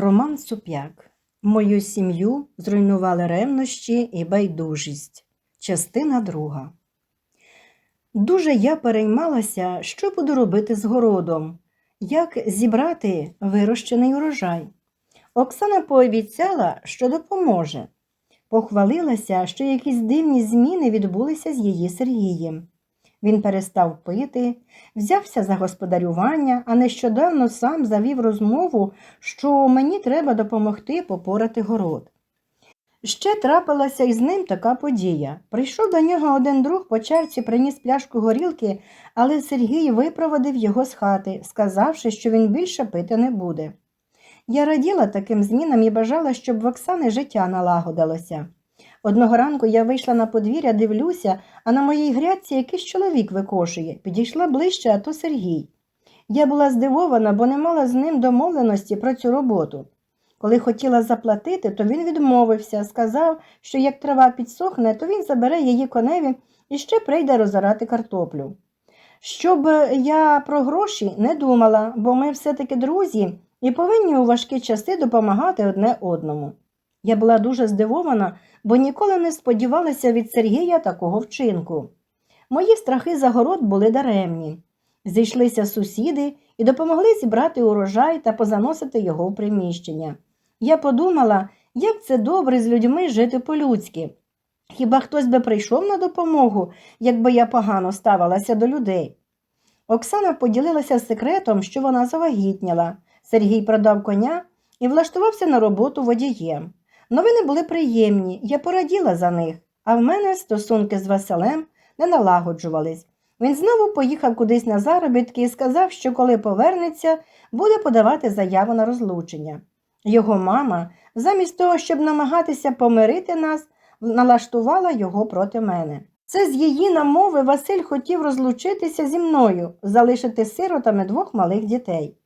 Роман Суп'як. Мою сім'ю зруйнували ревнощі і байдужість. Частина друга. Дуже я переймалася, що буду робити з городом, як зібрати вирощений урожай. Оксана пообіцяла, що допоможе. Похвалилася, що якісь дивні зміни відбулися з її Сергієм. Він перестав пити, взявся за господарювання, а нещодавно сам завів розмову, що мені треба допомогти попорати город. Ще трапилася із ним така подія. Прийшов до нього один друг по черці, приніс пляшку горілки, але Сергій випроводив його з хати, сказавши, що він більше пити не буде. Я раділа таким змінам і бажала, щоб в Оксани життя налагодилося. Одного ранку я вийшла на подвір'я, дивлюся, а на моїй грядці якийсь чоловік викошує. Підійшла ближче, а то Сергій. Я була здивована, бо не мала з ним домовленості про цю роботу. Коли хотіла заплатити, то він відмовився, сказав, що як трава підсохне, то він забере її коневі і ще прийде розорати картоплю. Щоб я про гроші не думала, бо ми все-таки друзі і повинні у важкі часи допомагати одне одному. Я була дуже здивована, бо ніколи не сподівалася від Сергія такого вчинку. Мої страхи за город були даремні. Зійшлися сусіди і допомогли зібрати урожай та позаносити його в приміщення. Я подумала, як це добре з людьми жити по-людськи. Хіба хтось би прийшов на допомогу, якби я погано ставилася до людей? Оксана поділилася секретом, що вона завагітніла. Сергій продав коня і влаштувався на роботу водієм. Новини були приємні, я пораділа за них, а в мене стосунки з Василем не налагоджувались. Він знову поїхав кудись на заробітки і сказав, що коли повернеться, буде подавати заяву на розлучення. Його мама, замість того, щоб намагатися помирити нас, налаштувала його проти мене. Це з її намови Василь хотів розлучитися зі мною, залишити сиротами двох малих дітей.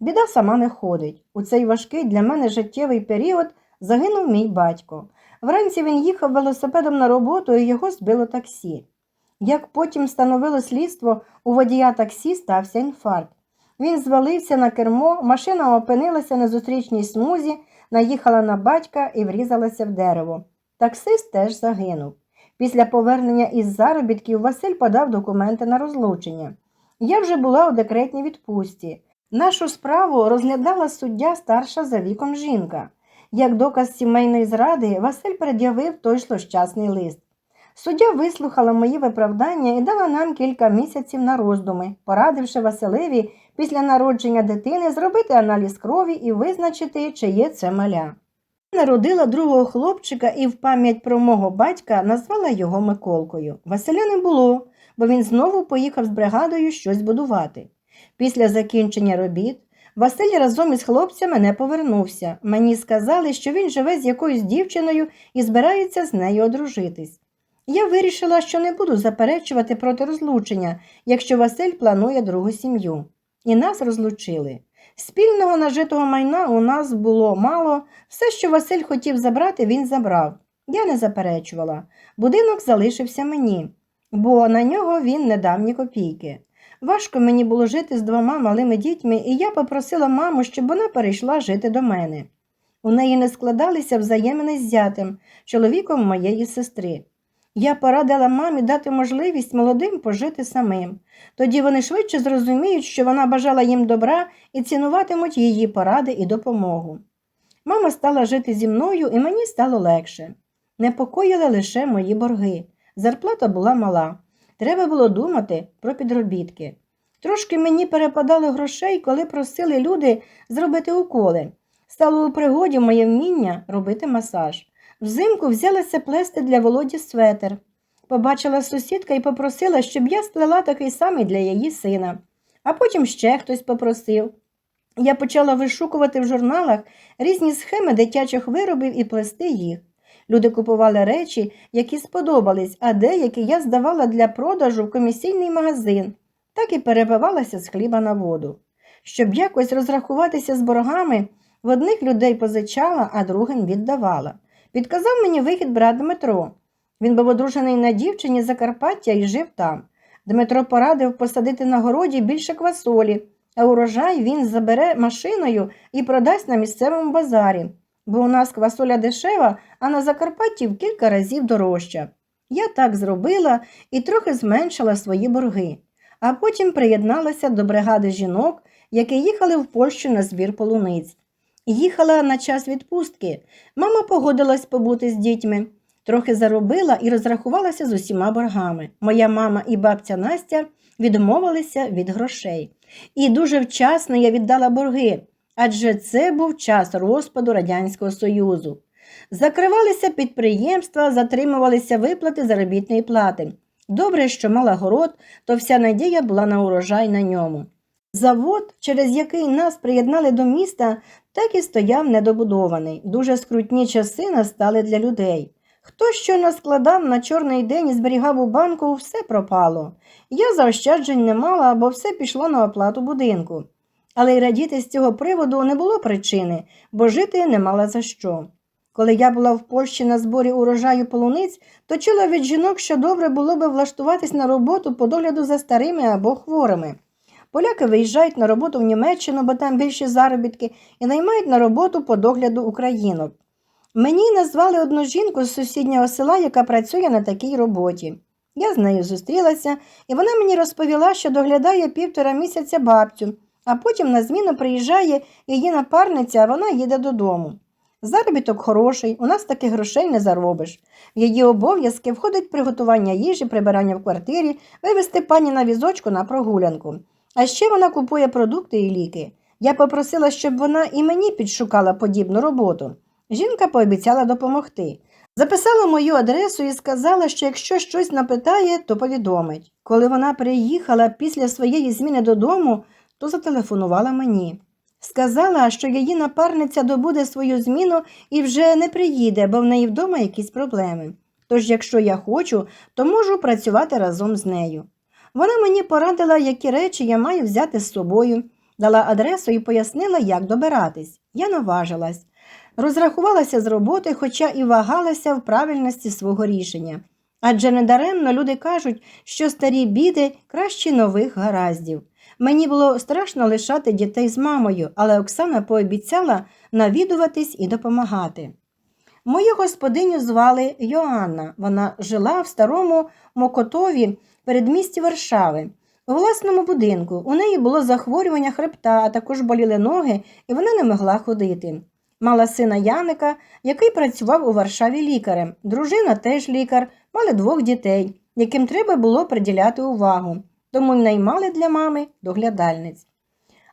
Біда сама не ходить. У цей важкий для мене життєвий період загинув мій батько. Вранці він їхав велосипедом на роботу і його збило таксі. Як потім становило слідство, у водія таксі стався інфаркт. Він звалився на кермо, машина опинилася на зустрічній смузі, наїхала на батька і врізалася в дерево. Таксист теж загинув. Після повернення із заробітків Василь подав документи на розлучення. Я вже була у декретній відпустці. Нашу справу розглядала суддя старша за віком жінка. Як доказ сімейної зради, Василь пред'явив той злощасний лист. Суддя вислухала мої виправдання і дала нам кілька місяців на роздуми, порадивши Василеві після народження дитини зробити аналіз крові і визначити, чиє це маля. Народила другого хлопчика і в пам'ять про мого батька назвала його Миколкою. Василя не було, бо він знову поїхав з бригадою щось будувати. Після закінчення робіт Василь разом із хлопцями не повернувся. Мені сказали, що він живе з якоюсь дівчиною і збирається з нею одружитись. Я вирішила, що не буду заперечувати проти розлучення, якщо Василь планує другу сім'ю. І нас розлучили. Спільного нажитого майна у нас було мало, все, що Василь хотів забрати, він забрав. Я не заперечувала. Будинок залишився мені, бо на нього він не дав ні копійки. Важко мені було жити з двома малими дітьми, і я попросила маму, щоб вона перейшла жити до мене. У неї не складалися взаємини з зятем, чоловіком моєї сестри. Я порадила мамі дати можливість молодим пожити самим. Тоді вони швидше зрозуміють, що вона бажала їм добра і цінуватимуть її поради і допомогу. Мама стала жити зі мною, і мені стало легше. Непокоїли лише мої борги. Зарплата була мала. Треба було думати про підробітки. Трошки мені перепадало грошей, коли просили люди зробити уколи. Стало у пригоді моє вміння робити масаж. Взимку взялася плести для Володі светер. Побачила сусідка і попросила, щоб я сплела такий самий для її сина. А потім ще хтось попросив. Я почала вишукувати в журналах різні схеми дитячих виробів і плести їх. Люди купували речі, які сподобались, а деякі я здавала для продажу в комісійний магазин, так і перебивалася з хліба на воду. Щоб якось розрахуватися з боргами, в одних людей позичала, а другим віддавала. Підказав мені вихід брат Дмитро. Він був одружений на дівчині Закарпаття і жив там. Дмитро порадив посадити на городі більше квасолі, а урожай він забере машиною і продасть на місцевому базарі, бо у нас квасоля дешева, а на Закарпатті в кілька разів дорожча. Я так зробила і трохи зменшила свої борги, а потім приєдналася до бригади жінок, які їхали в Польщу на збір полуниць. Їхала на час відпустки. Мама погодилась побути з дітьми. Трохи заробила і розрахувалася з усіма боргами. Моя мама і бабця Настя відмовилися від грошей. І дуже вчасно я віддала борги, адже це був час розпаду Радянського Союзу. Закривалися підприємства, затримувалися виплати заробітної плати. Добре, що мала город, то вся надія була на урожай на ньому. Завод, через який нас приєднали до міста, так і стояв недобудований. Дуже скрутні часи настали для людей. Хто що наскладав на чорний день і зберігав у банку, все пропало. Я заощаджень не мала, бо все пішло на оплату будинку. Але й радіти з цього приводу не було причини, бо жити не мала за що. Коли я була в Польщі на зборі урожаю полуниць, то чула від жінок, що добре було би влаштуватись на роботу по догляду за старими або хворими. Поляки виїжджають на роботу в Німеччину, бо там більші заробітки, і наймають на роботу по догляду українок. Мені назвали одну жінку з сусіднього села, яка працює на такій роботі. Я з нею зустрілася, і вона мені розповіла, що доглядає півтора місяця бабцю, а потім на зміну приїжджає її напарниця, а вона їде додому. Заробіток хороший, у нас таких грошей не заробиш. В її обов'язки входить приготування їжі, прибирання в квартирі, вивезти пані на візочку на прогулянку. А ще вона купує продукти і ліки. Я попросила, щоб вона і мені підшукала подібну роботу. Жінка пообіцяла допомогти. Записала мою адресу і сказала, що якщо щось напитає, то повідомить. Коли вона приїхала після своєї зміни додому, то зателефонувала мені. Сказала, що її напарниця добуде свою зміну і вже не приїде, бо в неї вдома якісь проблеми. Тож, якщо я хочу, то можу працювати разом з нею. Вона мені порадила, які речі я маю взяти з собою, дала адресу і пояснила, як добиратись. Я наважилась. Розрахувалася з роботи, хоча і вагалася в правильності свого рішення. Адже недаремно люди кажуть, що старі біди краще нових гараздів. Мені було страшно лишати дітей з мамою, але Оксана пообіцяла навідуватись і допомагати. Мою господиню звали Йоанна. Вона жила в старому Мокотові передмісті Варшави. У власному будинку у неї було захворювання хребта, а також боліли ноги, і вона не могла ходити. Мала сина Яника, який працював у Варшаві лікарем. Дружина теж лікар, мали двох дітей, яким треба було приділяти увагу, тому наймали для мами доглядальниць.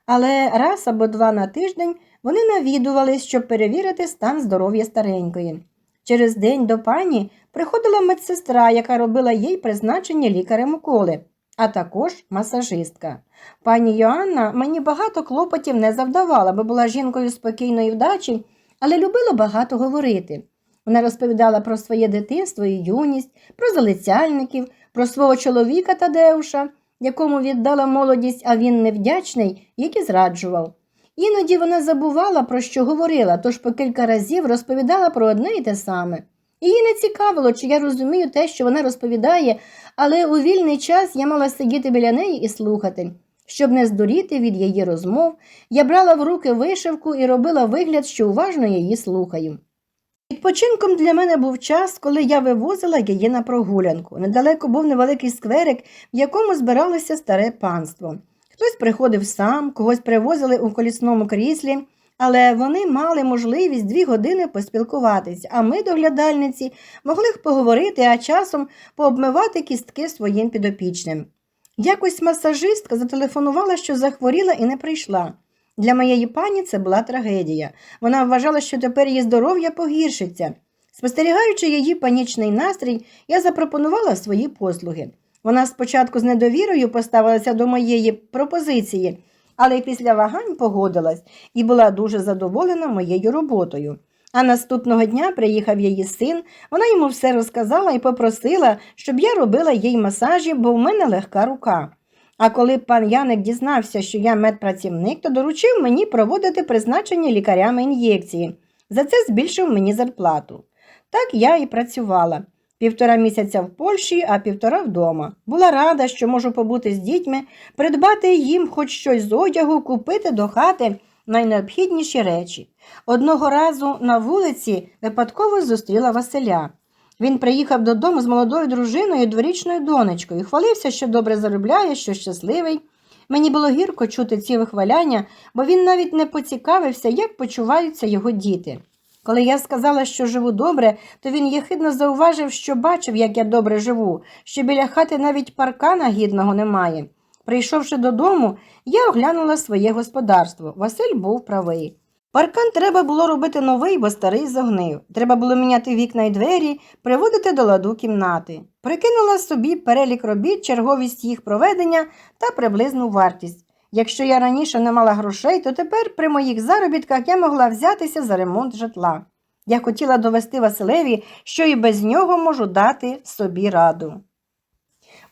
Але раз або два на тиждень вони навідувались, щоб перевірити стан здоров'я старенької. Через день до пані приходила медсестра, яка робила їй призначення лікарем уколи, а також масажистка. Пані Йоанна мені багато клопотів не завдавала, бо була жінкою спокійної вдачі, але любила багато говорити. Вона розповідала про своє дитинство і юність, про залицяльників, про свого чоловіка Тадеуша, якому віддала молодість, а він невдячний, який зраджував. Іноді вона забувала, про що говорила, тож по кілька разів розповідала про одне і те саме. Її не цікавило, чи я розумію те, що вона розповідає, але у вільний час я мала сидіти біля неї і слухати. Щоб не здуріти від її розмов, я брала в руки вишивку і робила вигляд, що уважно її слухаю. Відпочинком для мене був час, коли я вивозила її на прогулянку. Недалеко був невеликий скверик, в якому збиралося старе панство. Хтось приходив сам, когось привозили у колісному кріслі, але вони мали можливість дві години поспілкуватись, а ми, доглядальниці, могли поговорити, а часом пообмивати кістки своїм підопічним. Якось масажистка зателефонувала, що захворіла і не прийшла. Для моєї пані це була трагедія. Вона вважала, що тепер її здоров'я погіршиться. Спостерігаючи її панічний настрій, я запропонувала свої послуги. Вона спочатку з недовірою поставилася до моєї пропозиції, але після вагань погодилась і була дуже задоволена моєю роботою. А наступного дня приїхав її син, вона йому все розказала і попросила, щоб я робила їй масажі, бо в мене легка рука. А коли пан Яник дізнався, що я медпрацівник, то доручив мені проводити призначення лікарями ін'єкції. За це збільшив мені зарплату. Так я і працювала. Півтора місяця в Польщі, а півтора вдома. Була рада, що можу побути з дітьми, придбати їм хоч щось з одягу, купити до хати найнеобхідніші речі. Одного разу на вулиці випадково зустріла Василя. Він приїхав додому з молодою дружиною і дворічною донечкою, хвалився, що добре заробляє, що щасливий. Мені було гірко чути ці вихваляння, бо він навіть не поцікавився, як почуваються його діти. Коли я сказала, що живу добре, то він єхидно зауважив, що бачив, як я добре живу, що біля хати навіть паркана гідного немає. Прийшовши додому, я оглянула своє господарство. Василь був правий. Паркан треба було робити новий, бо старий зогнив. Треба було міняти вікна й двері, приводити до ладу кімнати. Прикинула собі перелік робіт, черговість їх проведення та приблизну вартість. Якщо я раніше не мала грошей, то тепер при моїх заробітках я могла взятися за ремонт житла. Я хотіла довести Василеві, що і без нього можу дати собі раду.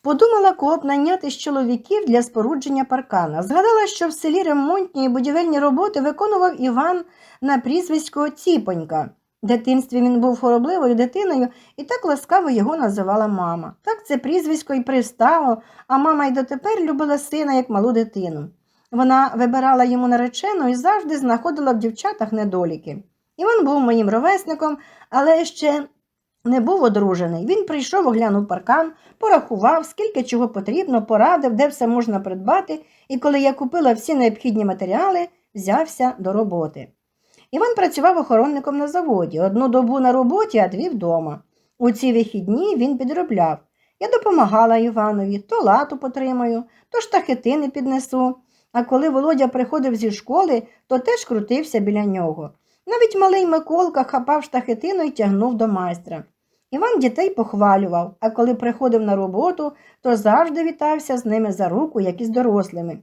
Подумала кооп найняти з чоловіків для спорудження паркана. Згадала, що в селі ремонтні і будівельні роботи виконував Іван на прізвисько Ціпонька. В дитинстві він був хоробливою дитиною і так ласкаво його називала мама. Так це прізвисько й пристало, а мама й дотепер любила сина як малу дитину. Вона вибирала йому наречену і завжди знаходила в дівчатах недоліки. Іван був моїм ровесником, але ще не був одружений. Він прийшов, оглянув паркан, порахував, скільки чого потрібно, порадив, де все можна придбати, і коли я купила всі необхідні матеріали, взявся до роботи. Іван працював охоронником на заводі, одну добу на роботі, а дві вдома. У ці вихідні він підробляв. Я допомагала Іванові, то лату потримаю, то штахетини піднесу. А коли Володя приходив зі школи, то теж крутився біля нього. Навіть малий Миколка хапав штахетину і тягнув до майстра. Іван дітей похвалював, а коли приходив на роботу, то завжди вітався з ними за руку, як і з дорослими.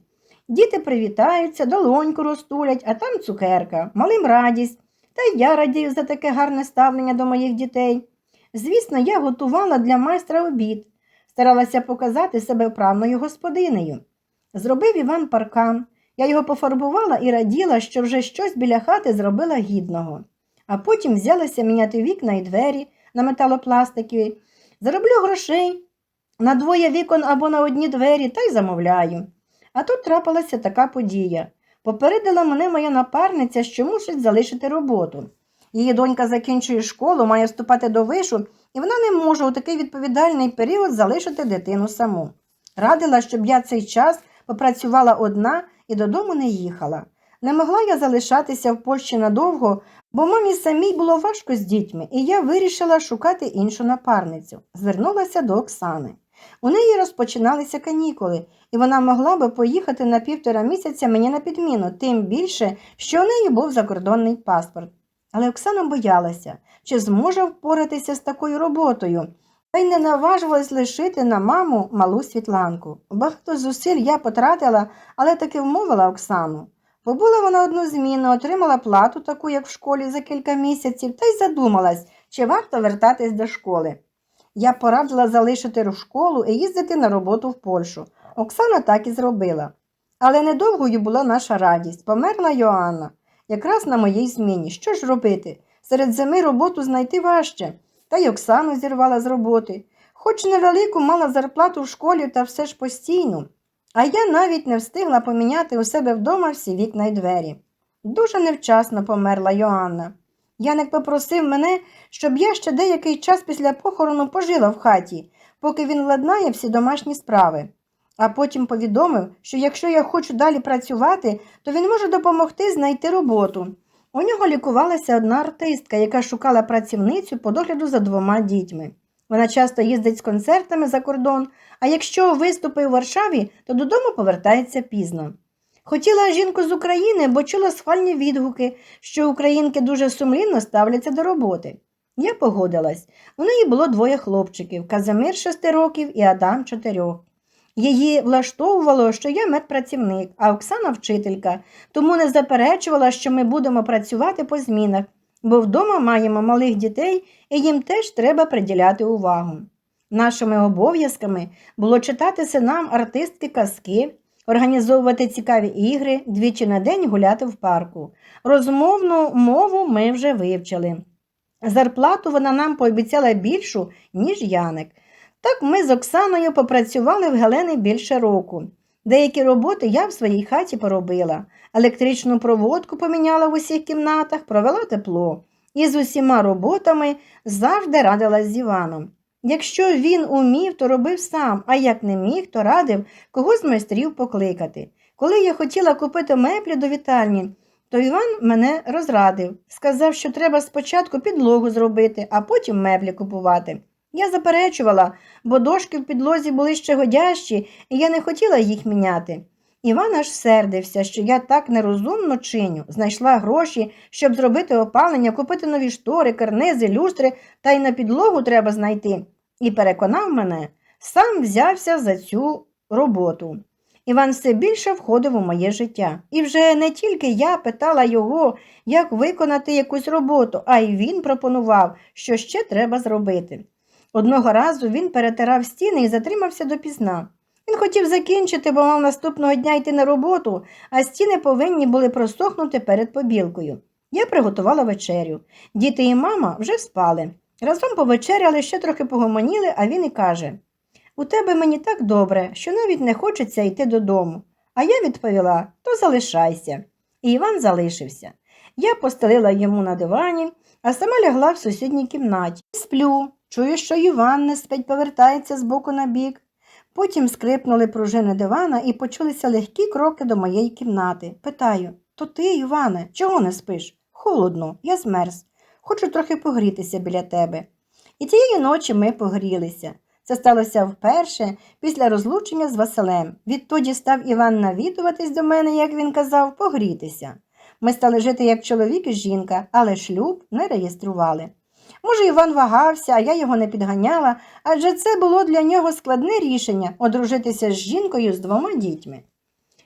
Діти привітаються, долоньку розтулять, а там цукерка, малим радість. Та й я радію за таке гарне ставлення до моїх дітей. Звісно, я готувала для майстра обід, старалася показати себе вправною господинею. Зробив Іван паркан. Я його пофарбувала і раділа, що вже щось біля хати зробила гідного. А потім взялася міняти вікна і двері на металопластикові. Зароблю грошей на двоє вікон або на одні двері та й замовляю. А тут трапилася така подія. Попередила мене моя напарниця, що мусить залишити роботу. Її донька закінчує школу, має вступати до вишу, і вона не може у такий відповідальний період залишити дитину саму. Радила, щоб я цей час попрацювала одна і додому не їхала. Не могла я залишатися в Польщі надовго, бо мамі самій було важко з дітьми, і я вирішила шукати іншу напарницю. Звернулася до Оксани. У неї розпочиналися канікули, і вона могла би поїхати на півтора місяця мені на підміну, тим більше, що у неї був закордонний паспорт. Але Оксана боялася, чи зможе впоратися з такою роботою, та й не наважувалась лишити на маму малу Світланку. Багато зусиль я потратила, але таки вмовила Оксану. Побула вона одну зміну, отримала плату, таку, як в школі, за кілька місяців, та й задумалась, чи варто вертатись до школи. Я порадила залишити школу і їздити на роботу в Польщу. Оксана так і зробила. Але недовгою була наша радість. Померла Йоанна. Якраз на моїй зміні. Що ж робити? Серед зими роботу знайти важче. Та й Оксану зірвала з роботи. Хоч невелику мала зарплату в школі, та все ж постійну. А я навіть не встигла поміняти у себе вдома всі вікна й двері. Дуже невчасно померла Йоанна. Яник попросив мене, щоб я ще деякий час після похорону пожила в хаті, поки він ладнає всі домашні справи. А потім повідомив, що якщо я хочу далі працювати, то він може допомогти знайти роботу. У нього лікувалася одна артистка, яка шукала працівницю по догляду за двома дітьми. Вона часто їздить з концертами за кордон, а якщо виступи у Варшаві, то додому повертається пізно. Хотіла жінку з України, бо чула схвальні відгуки, що українки дуже сумлінно ставляться до роботи. Я погодилась. У неї було двоє хлопчиків Казимир шести років і Адам чотирьох. Її влаштовувало, що я медпрацівник, а Оксана вчителька, тому не заперечувала, що ми будемо працювати по змінах, бо вдома маємо малих дітей і їм теж треба приділяти увагу. Нашими обов'язками було читати синам артистки казки, організовувати цікаві ігри, двічі на день гуляти в парку. Розмовну мову ми вже вивчили. Зарплату вона нам пообіцяла більшу, ніж Яник. Так ми з Оксаною попрацювали в Гелени більше року. Деякі роботи я в своїй хаті поробила. Електричну проводку поміняла в усіх кімнатах, провела тепло. І з усіма роботами завжди радилась з Іваном. Якщо він умів, то робив сам, а як не міг, то радив когось з майстрів покликати. Коли я хотіла купити меблі до вітальні, то Іван мене розрадив, сказав, що треба спочатку підлогу зробити, а потім меблі купувати. Я заперечувала, бо дошки в підлозі були ще годящі, і я не хотіла їх міняти. Іван аж сердився, що я так нерозумно чиню, знайшла гроші, щоб зробити опалення, купити нові штори, карнизи, люстри, та й на підлогу треба знайти. І переконав мене, сам взявся за цю роботу. Іван все більше входив у моє життя. І вже не тільки я питала його, як виконати якусь роботу, а й він пропонував, що ще треба зробити. Одного разу він перетирав стіни і затримався допізна. Він хотів закінчити, бо мав наступного дня йти на роботу, а стіни повинні були просохнути перед побілкою. Я приготувала вечерю. Діти і мама вже спали. Разом повечеряли, ще трохи погомоніли, а він і каже У тебе мені так добре, що навіть не хочеться йти додому. А я відповіла то залишайся. І Іван залишився. Я постелила йому на дивані, а сама лягла в сусідній кімнаті. Сплю, чую, що Іван не спить повертається з боку на бік. Потім скрипнули пружини дивана і почулися легкі кроки до моєї кімнати. Питаю то ти, Іване, чого не спиш? Холодно, я змерз. Хочу трохи погрітися біля тебе. І цієї ночі ми погрілися. Це сталося вперше після розлучення з Василем. Відтоді став Іван навідуватись до мене, як він казав, погрітися. Ми стали жити як чоловік і жінка, але шлюб не реєстрували. Може, Іван вагався, а я його не підганяла, адже це було для нього складне рішення одружитися з жінкою з двома дітьми.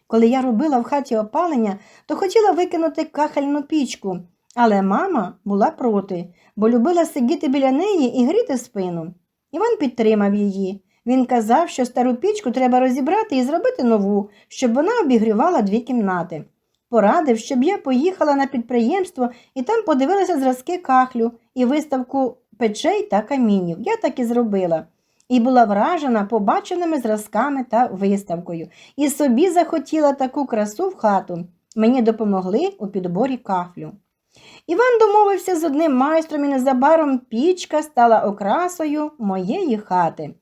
Коли я робила в хаті опалення, то хотіла викинути кахельну пічку, але мама була проти, бо любила сидіти біля неї і гріти спину. Іван підтримав її. Він казав, що стару пічку треба розібрати і зробити нову, щоб вона обігрівала дві кімнати. Порадив, щоб я поїхала на підприємство і там подивилася зразки кахлю і виставку печей та камінів. Я так і зробила. І була вражена побаченими зразками та виставкою. І собі захотіла таку красу в хату. Мені допомогли у підборі кахлю. Іван домовився з одним майстром і незабаром пічка стала окрасою моєї хати.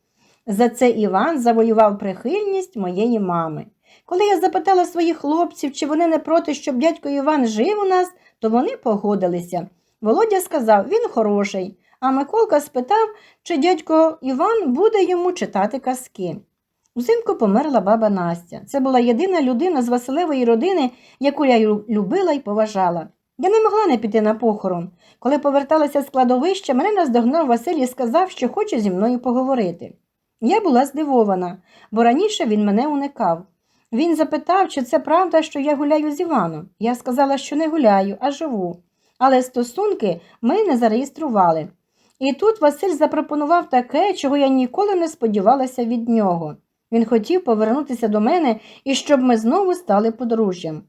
За це Іван завоював прихильність моєї мами. Коли я запитала своїх хлопців, чи вони не проти, щоб дядько Іван жив у нас, то вони погодилися. Володя сказав, він хороший, а Миколка спитав, чи дядько Іван буде йому читати казки. Взимку померла баба Настя. Це була єдина людина з Василевої родини, яку я любила і поважала. Я не могла не піти на похорон. Коли поверталася з кладовища, мене наздогнав Василь і сказав, що хоче зі мною поговорити. Я була здивована, бо раніше він мене уникав. Він запитав, чи це правда, що я гуляю з Іваном. Я сказала, що не гуляю, а живу. Але стосунки ми не зареєстрували. І тут Василь запропонував таке, чого я ніколи не сподівалася від нього. Він хотів повернутися до мене і щоб ми знову стали подружжям.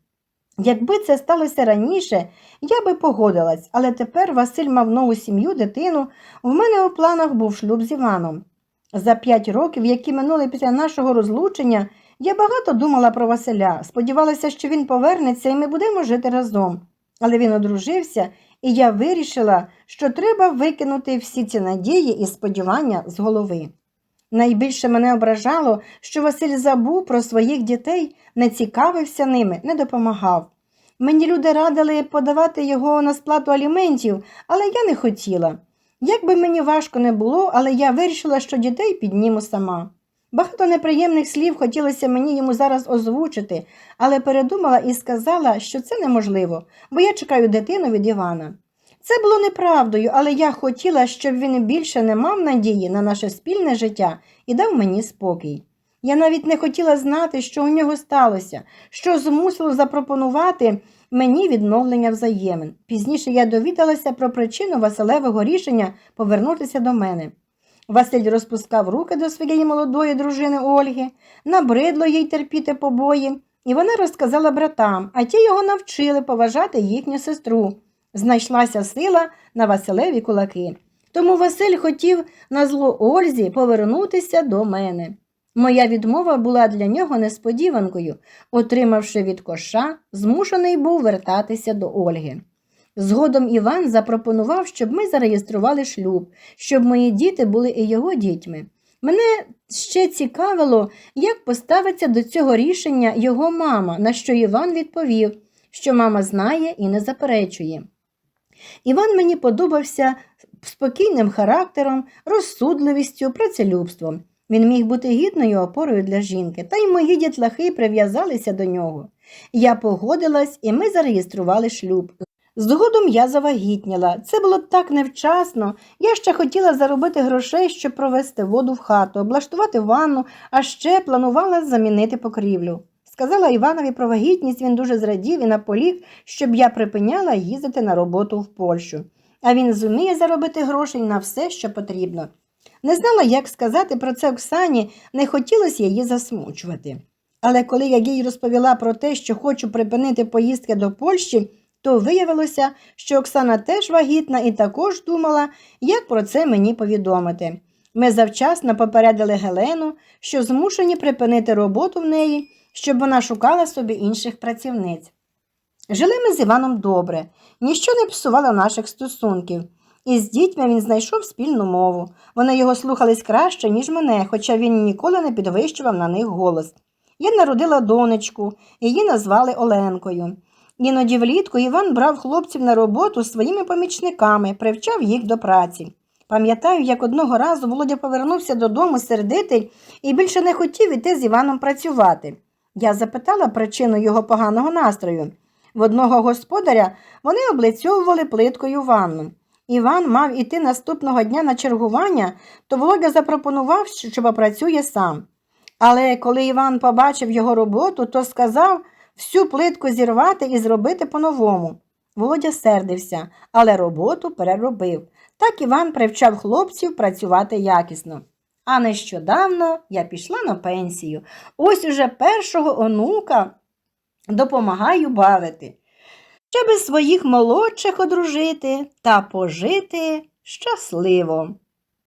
Якби це сталося раніше, я би погодилась, але тепер Василь мав нову сім'ю, дитину, в мене у планах був шлюб з Іваном. За п'ять років, які минули після нашого розлучення, я багато думала про Василя, сподівалася, що він повернеться і ми будемо жити разом. Але він одружився, і я вирішила, що треба викинути всі ці надії і сподівання з голови. Найбільше мене ображало, що Василь забув про своїх дітей, не цікавився ними, не допомагав. Мені люди радили подавати його на сплату аліментів, але я не хотіла. Як би мені важко не було, але я вирішила, що дітей підніму сама. Багато неприємних слів хотілося мені йому зараз озвучити, але передумала і сказала, що це неможливо, бо я чекаю дитину від Івана. Це було неправдою, але я хотіла, щоб він більше не мав надії на наше спільне життя і дав мені спокій. Я навіть не хотіла знати, що у нього сталося, що змусило запропонувати мені відновлення взаємин. Пізніше я довідалася про причину Василевого рішення повернутися до мене. Василь розпускав руки до своєї молодої дружини Ольги, набридло їй терпіти побої, і вона розказала братам, а ті його навчили поважати їхню сестру. знайшлася сила на Василеві кулаки. Тому Василь хотів на зло Ользі повернутися до мене. Моя відмова була для нього несподіванкою. Отримавши від коша, змушений був вертатися до Ольги. Згодом Іван запропонував, щоб ми зареєстрували шлюб, щоб мої діти були і його дітьми. Мене ще цікавило, як поставиться до цього рішення його мама, на що Іван відповів, що мама знає і не заперечує. Іван мені подобався спокійним характером, розсудливістю, працелюбством. Він міг бути гідною опорою для жінки, та й мої дітлахи прив'язалися до нього. Я погодилась, і ми зареєстрували шлюб. Згодом я завагітніла. Це було так невчасно. Я ще хотіла заробити грошей, щоб провести воду в хату, облаштувати ванну, а ще планувала замінити покрівлю. Сказала Іванові про вагітність, він дуже зрадів і наполіг, щоб я припиняла їздити на роботу в Польщу. А він зуміє заробити грошей на все, що потрібно. Не знала, як сказати про це Оксані, не хотілося її засмучувати. Але коли я їй розповіла про те, що хочу припинити поїздки до Польщі, то виявилося, що Оксана теж вагітна і також думала, як про це мені повідомити. Ми завчасно попередили Гелену, що змушені припинити роботу в неї, щоб вона шукала собі інших працівниць. Жили ми з Іваном добре, ніщо не псувало наших стосунків. І з дітьми він знайшов спільну мову. Вони його слухались краще, ніж мене, хоча він ніколи не підвищував на них голос. Я народила донечку, її назвали Оленкою. Іноді влітку Іван брав хлопців на роботу своїми помічниками, привчав їх до праці. Пам'ятаю, як одного разу Володя повернувся додому сердитий і більше не хотів іти з Іваном працювати. Я запитала причину його поганого настрою. В одного господаря вони облицьовували плиткою ванну. Іван мав іти наступного дня на чергування, то Володя запропонував, що попрацює сам. Але коли Іван побачив його роботу, то сказав всю плитку зірвати і зробити по-новому. Володя сердився, але роботу переробив. Так Іван привчав хлопців працювати якісно. А нещодавно я пішла на пенсію. Ось уже першого онука допомагаю бавити. Щоб своїх молодших одружити та пожити щасливо.